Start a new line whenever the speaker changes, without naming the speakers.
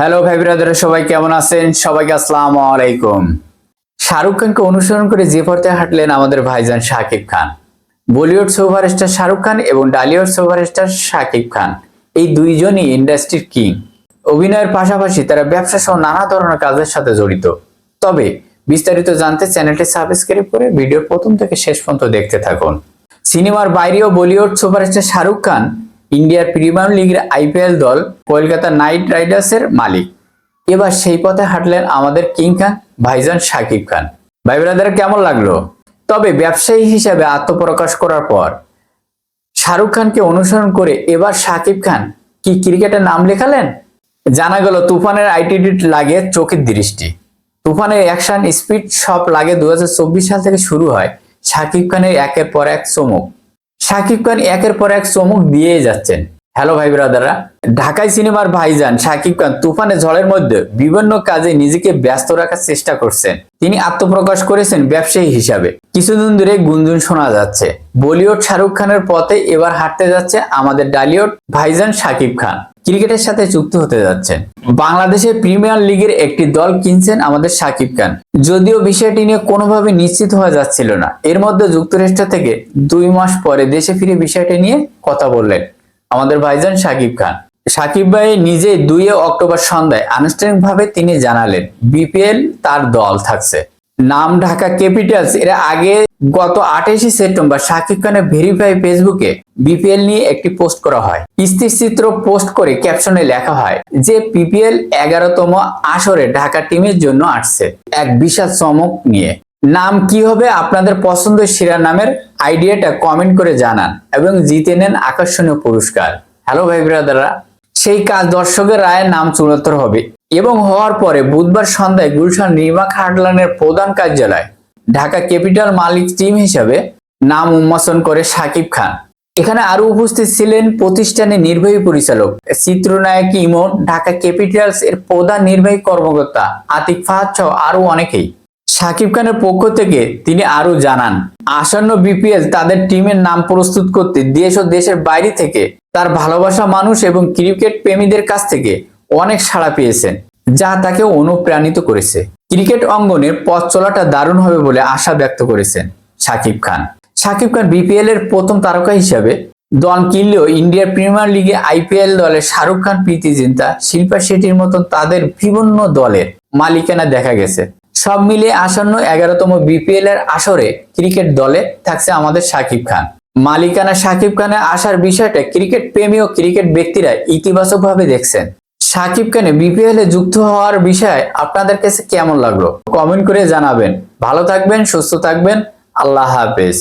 Hello ভাই brother সবাই কেমন আছেন? সবাইকে আসসালামু আলাইকুম। শাহরুখ খানকে অনুসরণ করে যে পথে হাঁটলেন আমাদের ভাইজান শাকিব খান। বলিউড সুপারস্টার শাহরুখ খান এবং ডালিউড সুপারস্টার শাকিব খান, এই দুইজনই ইন্ডাস্ট্রির কিং। অভিনয়ের পাশাপাশি তারা ব্যবসা সহ নানা ধরনের কাজের সাথে জড়িত। তবে বিস্তারিত জানতে চ্যানেলটি সাবস্ক্রাইব করে ভিডিও প্রথম থেকে শেষ পর্যন্ত দেখতে থাকুন। সিনেমার বাইরেও বলিউড সুপারস্টার শাহরুখ খান ইন্ডিয়ার প্রিমিয়ার লিগের আইপিএল দল কলকাতা নাইট রাইডার্সের মালিক। এবার সেই পথে হাঁটলেন আমাদের কিং খান, ভাইজান শাকিব খান। ভাই ব্রাদার, কেমন লাগল? তবে ব্যবসায়ী হিসাবে আত্মপ্রকাশ করার পর শাহরুখ খানকে অনুসরণ করে এবার শাকিব খান কি ক্রিকেটের নাম লেখালেন? জানা গেল তুফানের আইটিডিট লাগে চোখের দৃষ্টি। তুফানের অ্যাকশন স্পিড সব লাগে দু হাজার চব্বিশ সাল থেকে শুরু হয় শাকিব খানের একের পর এক চমক। শাকিব খান একের পর এক চমক দিয়ে যাচ্ছেন। হ্যালো ভাই ব্রাদাররা। ঢাকায় সিনেমার ভাইজান শাকিব খান তুফানে ঝড়ের মধ্যে বিভিন্ন কাজে নিজেকে ব্যস্ত রাখার চেষ্টা করছেন। তিনি আত্মপ্রকাশ করেছেন ব্যবসায়ী হিসাবে। কিছুদিন ধরে গুঞ্জন শোনা যাচ্ছে, বলিউড শাহরুখ খানের পথে এবার হাঁটতে যাচ্ছে আমাদের ডালিউড ভাইজান শাকিব খান। ক্রিকেটের সাথে যুক্ত হতে যাচ্ছেন। বাংলাদেশের প্রিমিয়ার লিগের একটি দল কিনছেন আমাদের শাকিব খান। যদিও বিষয়টি নিয়ে কোনোভাবে নিশ্চিত হওয়া যাচ্ছিল না। এর মধ্যে যুক্তরাষ্ট্র থেকে দুই মাস পরে দেশে ফিরে বিষয়টি নিয়ে কথা বললেন আমাদের ভাইজান শাকিব খান। সাকিব ভাই নিজে দুই অক্টোবর সন্ধ্যায় আনুষ্ঠানিকভাবে তিনি জানালেন, বিপিএল তার দল থাকছে। নাম ঢাকা ক্যাপিটালস, এর আগে গত আঠাশে সেপ্টেম্বর শাকিব খানের ভেরিফাই ফেসবুকে বিপিএল নিয়ে একটি পোস্ট করা হয়। স্থির চিত্র পোস্ট করে ক্যাপশনে লেখা হয় যে পিপিএল এগারোতম আসরে ঢাকা টিমের জন্য আসছে এক বিশাল চমক নিয়ে। নাম কি হবে, আপনাদের পছন্দের শিরোনামের আইডিয়াটা কমেন্ট করে জানান এবং জিতে নেন আকর্ষণীয় পুরস্কার। হ্যালো ভাই ব্রাদাররা সেই কাজ দর্শকের রায়ের নাম চূড়ান্ত হবে এবং হওয়ার পরে বুধবার সন্ধ্যায় গুলশান নির্মা খাটলানের প্রধান কার্যালয়, ঢাকা ক্যাপিটাল মালিক টিম হিসাবে নাম উন্মোচন করে সাকিব খান। এখানে আরও উপস্থিত ছিলেন প্রতিষ্ঠানের নির্বাহী পরিচালক চিত্রনায়ক ইমন ঢাকা ক্যাপিটালস এর প্রধান নির্বাহী কর্মকর্তা আতিক ফাহাদ সহ আরও অনেকেই। সাকিব খানের পক্ষ থেকে তিনি আরও জানান। আসন্ন বিপিএল তাদের টিমের নাম প্রস্তুত করতে দেশ ও দেশের বাইরে থেকে তার ভালোবাসা মানুষ এবং ক্রিকেট প্রেমীদের কাছ থেকে অনেক সাড়া পেয়েছেন, যা তাকে অনুপ্রাণিত করেছে। ক্রিকেট অঙ্গনের পথ চলাটা দারুণ হবে বলে আশা ব্যক্ত করেছেন সাকিব খান। সাকিব খান বিপিএল এর প্রথম তারকা হিসাবে দল কিনলেও ইন্ডিয়ার প্রিমিয়ার লিগে আইপিএল দলে শাহরুখ খান প্রীতি জিন্তা শিল্পা শেঠির মতন তাদের বিভিন্ন দলের মালিকানা দেখা গেছে। সব মিলিয়ে আসন্ন এগারোতম বিপিএল এর আসরে ক্রিকেট দলে থাকছে আমাদের সাকিব খান। মালিকানা সাকিব খানে আসার বিষয়টা ক্রিকেট প্রেমী ও ক্রিকেট ব্যক্তিরা ইতিবাচকভাবে দেখছেন। সাকিব খানে বিপিএল এ যুক্ত হওয়ার বিষয়ে আপনাদের কাছে কেমন লাগল? কমেন্ট করে জানাবেন। ভালো থাকবেন, সুস্থ থাকবেন। আল্লাহ হাফেজ।